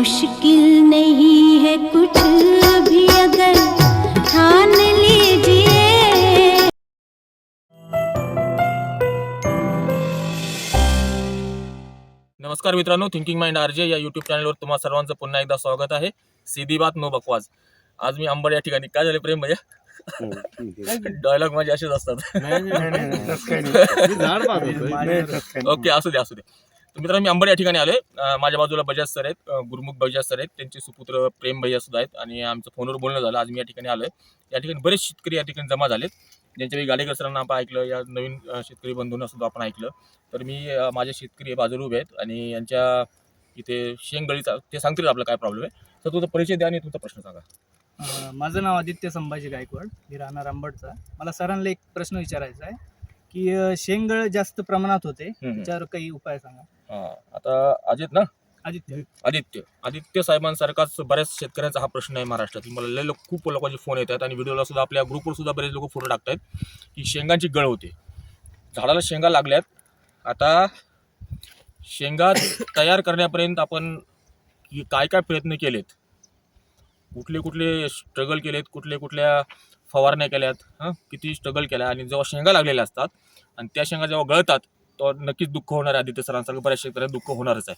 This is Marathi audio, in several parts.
मुश्किल नहीं है कुछ भी अगर ठान लीजिए नमस्कार मित्रांनो thinking mind R J YouTube चॅनलवर तुम्हा सर्वांचं पुन्हा एकदा स्वागत आहे सीधी बात नो बकवास आज मी अंबड या ठिकाणी काय झाले प्रेम भैया डायलॉग माझे असेच असतात ओके असू दे असू दे मित्रांनो मी अंबड या ठिकाणी आलोय. माझ्या बाजूला बजाज सर आहेत. गुरुमुख बजाज सर आहेत. त्यांचे सुपुत्र प्रेम भैया सुद्धा आहेत आणि आमचं फोनवर बोलणं झालं. आज मी या ठिकाणी आलोय. या ठिकाणी बरेच शेतकरी या ठिकाणी जमा झालेत. ज्यांच्यापैकी गाडेकर सरांना आपण ऐकलं या नवीन शेतकरी बंधूंना सुद्धा आपण ऐकलं. तर मी माझे शेतकरी बाजूला उभे आहेत आणि यांच्या इथे शेंगगळीचा ते सांगतील आपला काय प्रॉब्लेम आहे. तर तुझा परिचय द्या आणि तुमचा प्रश्न सांगा. माझं नाव आदित्य संभाजी गायकवाड. मी राहणार आंबडचा मला सरांना एक प्रश्न विचारायचा आहे की अं, शेंगगळ जास्त प्रमाणात होते. त्याच्यावर काही उपाय सांगा. आता अजित ना? आदित्य. आदित्य. आदित्य साहेबांसारखाच बऱ्याच शेतकऱ्यांचा हा प्रश्न आहे महाराष्ट्रातील. मला लय लोक खूप लोकांचे फोन येतात आणि व्हिडिओला सुद्धा आपल्या ग्रुपवर सुद्धा बरेच लोक फोटो टाकतात की शेंगांची गळ होते. झाडाला शेंगा लागल्यात. आता शेंगा तयार करण्यापर्यंत आपण काय काय प्रयत्न केलेत? कुठले कुठले स्ट्रगल केलेत? कुठले कुठल्या फवारण्या केल्यात? हां? किती स्ट्रगल केल्या? आणि जेव्हा शेंगा लागलेल्या असतात आणि त्या शेंगा जेव्हा गळतात तो नक्कीच दुःख होणार आहे आदित्य सरांसारखं बऱ्याच शेतकऱ्यांना दुःख होणारच आहे.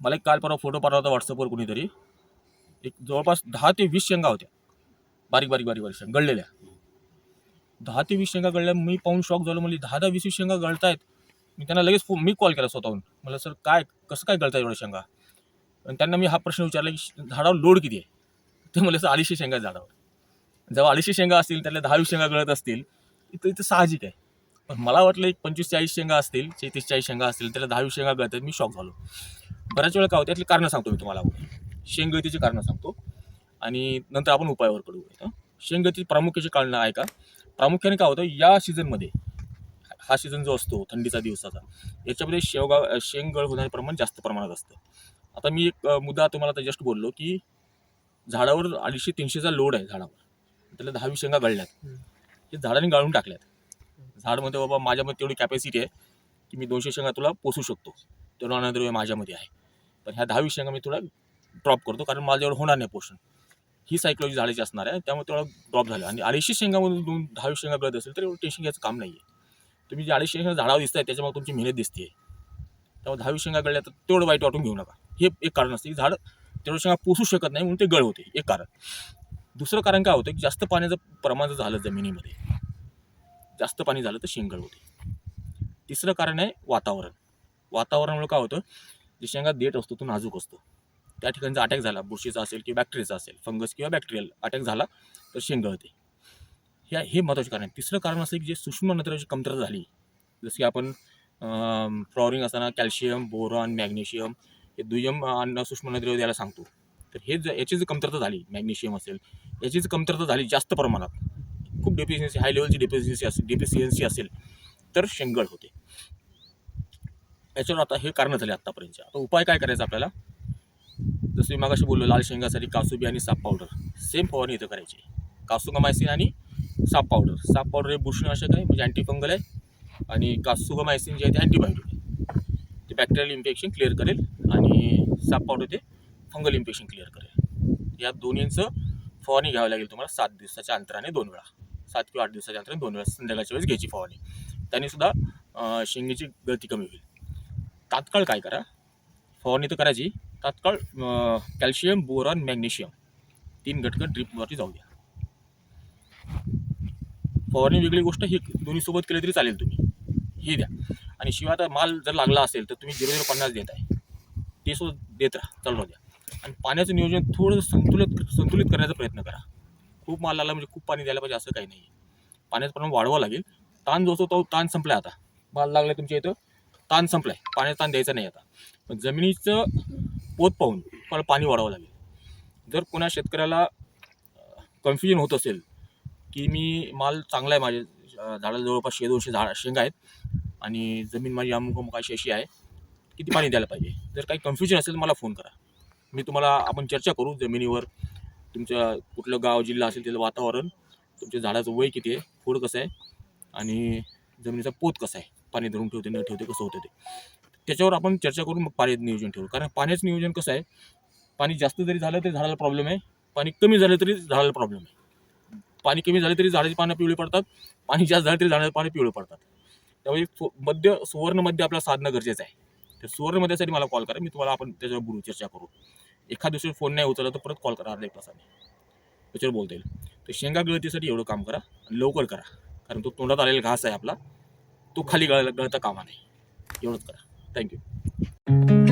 मला एक काल परवा फोटो पाठवला होता व्हॉट्सअपवर कुणीतरी. एक जवळपास दहा ते वीस शेंगा होत्या. बारीक बारीक बारीक बारीक शेंगा गळलेल्या. दहा ते वीस शेंगा गळल्या मी पाहून शॉक झालो म्हणजे दहा दहा वीस वीस शेंगा गळतायत. मी त्यांना लगेच फो मी कॉल केला स्वतःहून. मला सर काय कसं काय गळताय एवढ्या शेंगा? आणि त्यांना मी हा प्रश्न विचारला की झाडावर लोड किती आहे? ते मला सर अडीचशे शेंगा झाडावर. जेव्हा अडीचशे शेंगा असतील त्यातल्या दहा वीस शेंगा गळत असतील इथं इथं साहजिक आहे. पण मला वाटलं एक पंचवीस चाळीस शेंगा असतील तेहतीस चाळीस शेंगा असतील त्याला दहा वीस शेंगा गळतात मी शॉक झालो. बऱ्याच वेळा काय होतं यातली कारणं सांगतो मी तुम्हाला शेंगगळतीची कारणं सांगतो. आणि नंतर आपण उपायावर कडू? शेंगगळती प्रामुख्याची कारणं आहे का? प्रामुख्याने काय होतं या सीझनमध्ये हा सीझन जो असतो थंडीचा दिवसाचा याच्यामध्ये शेवगा शेंगगळ होण्याचे प्रमाण जास्त प्रमाणात असतं. आता मी एक मुद्दा तुम्हाला आता जस्ट बोललो की झाडावर अडीचशे तीनशेचा लोड आहे झाडावर. त्याला दहावी शेंगा गळल्यात. हे झाडाने गाळून टाकल्यात. झाडमध्ये बाबा माझ्यामध्ये तेवढी कॅपॅसिटी आहे की मी दोनशे शेंगा तुला पोसू शकतो. तेवढं अनद्रव्य माझ्यामध्ये आहे. पण ह्या दहावी शेंगा मी थोडा ड्रॉप करतो कारण माझ्यावर होणार नाही पोषण. ही सायकोलॉजी झाडाची असणार आहे त्यामुळे तेवढा ड्रॉप झालं. आणि अडीचशे शेंगामधून दोन दहावी शेंगा गळत असेल तर एवढं टेन्शन घ्यायचं काम नाही आहे तुम्ही जे अडीचशे शेंगा झाडावर दिसत आहे त्याच्यामुळे तुमची मेहनत दिसते त्यामुळे दहावी शेंगा गळल्या तर तेवढं वाईट वाटून घेऊ नका. हे एक कारण असतं की झाड तेवढं शेंगा पोसू शकत नाही म्हणून ते गळ होते. एक कारण. दुसरं कारण काय होतं की जास्त पाण्याचं प्रमाण जर झालं जमिनीमध्ये जास्त पाणी झालं तर शेंगळ होते. तिसरं कारण आहे वातावरण. वातावरणामुळे काय होतं? जे शेंगा देठ असतो तो नाजूक असतो. त्या ठिकाणी अटॅक झाला बुरशीचा असेल किंवा बॅक्टेरियाचा असेल फंगस किंवा बॅक्टेरियल अटॅक झाला तर शेंगळ होते. ह्या हे महत्त्वाचे कारण आहे. तिसरं कारण असं की जे सूक्ष्म नत्राची कमतरता झाली जसं की आपण फ्लॉवरिंग असताना कॅल्शियम बोरॉन मॅग्नेशियम हे दुय्यम अन्न सूक्ष्म नद्रव्य द्यायला सांगतो. तर हे जर याची जी कमतरता झाली मॅग्नेशियम असेल याची जी कमतरता झाली जास्त प्रमाणात खूप डेफिशियन्सी हाय लेवलची डेफिशियन्सी असेल डेफिशियन्सी असेल तर शेंगळ होते. याच्यावर आता हे कारणं झाले आत्तापर्यंतचे आता उपाय काय करायचा आपल्याला? जसं मी मागाशी बोललो लाल शेंगासाठी कासुबी आणि साप पावडर सेम फवारणी इथं करायची. कासुगमायसिन आणि साप पावडर साप पावडर हे बुरशीनाशक आहे म्हणजे अँटीफंगल आहे. आणि कासुगमायसिन जे आहे ते अँटीबायोटिक आहे. ते बॅक्टेरियल इन्फेक्शन क्लिअर करेल आणि साप पावडर ते फंगल इन्फेक्शन क्लिअर करेल. या दोन्हींचं फवारणी घ्यावी लागेल तुम्हाला सात दिवसाच्या अंतराने दोन वेळा. सात किंवा आठ दिवसाच्या अंतराने दोन वेळा संध्याकाळच्या वेळेस घ्यायची फवारणी. त्याने सुद्धा शेंगेची गळती कमी होईल. तात्काळ काय करा? फवारणी तर करायची. तात्काळ कॅल्शियम बोरॉन मॅग्नेशियम तीन घटक ड्रिपवरती जाऊ द्या. फवारणी वेगळी गोष्ट ही दोन्ही सोबत केली तरी चालेल तुम्ही. हे द्या. आणि शिवाय आता माल जर लागला असेल तर तुम्ही झिरो झिरो पन्नास देत आहे ते सुद्धा देत राहा. चालू द्या. आणि पाण्याचं नियोजन थोडं संतुलित संतुलित करण्याचा प्रयत्न करा. खूप माल लागला म्हणजे खूप पाणी द्यायला पाहिजे असं काही नाही पाण्याचं प्रमाण वाढवावं लागेल. ताण जो असतो तो ताण संपला आता. माल लागला तुमच्या इथं ताण संपलाय. पाण्याचा ताण द्यायचा नाही आता. पण जमिनीचं पोत पाहून तुम्हाला पाणी वाढवावं लागेल. जर कोणा शेतकऱ्याला कन्फ्युजन होत असेल की मी माल चांगला आहे माझे झाडाला जवळपास शे दोनशे झाड शेंगा आहेत आणि जमीन माझी अमुक अमुक अशी अशी आहे किती पाणी द्यायला पाहिजे? जर काही कन्फ्युजन असेल तर मला फोन करा. मी तुम्हाला आपण चर्चा करू जमिनीवर तुमच्या कुठलं गाव जिल्हा असेल त्याचं वातावरण तुमच्या झाडाचं वय किती आहे फूड कसं आहे आणि जमिनीचा पोत कसा आहे? पाणी धरून ठेवते न ठेवते कसं होतं ते? त्याच्यावर आपण चर्चा करून मग पाण्याचं नियोजन ठेवू. कारण पाण्याचं नियोजन कसं आहे पाणी जास्त जरी झालं तरी झाडाला प्रॉब्लेम आहे पाणी कमी झालं तरी झाडाला प्रॉब्लेम आहे. पाणी कमी झाले तरी झाडाची पानं पिवळी पडतात पाणी जास्त झालं तरी झाडाचं पाणी पिवळी पडतात. त्यामुळे मध्य सुवर्णमध्ये आपल्याला साधणं गरजेचं आहे. तर सुवर्णमध्येसाठी मला कॉल करा मी तुम्हाला आपण त्याच्यावर बोलू चर्चा करू. एखाद दिवशी फोन नाही उचलला तर परत कॉल करा अर्धा एक तासाने त्याच्यावर बोलता येईल. तर शेंगा गळतीसाठी एवढं काम करा आणि लवकर करा. कारण तो तोंडात आलेला घास आहे आपला तो खाली गळ गळता कामा नाही एवढंच करा. थँक्यू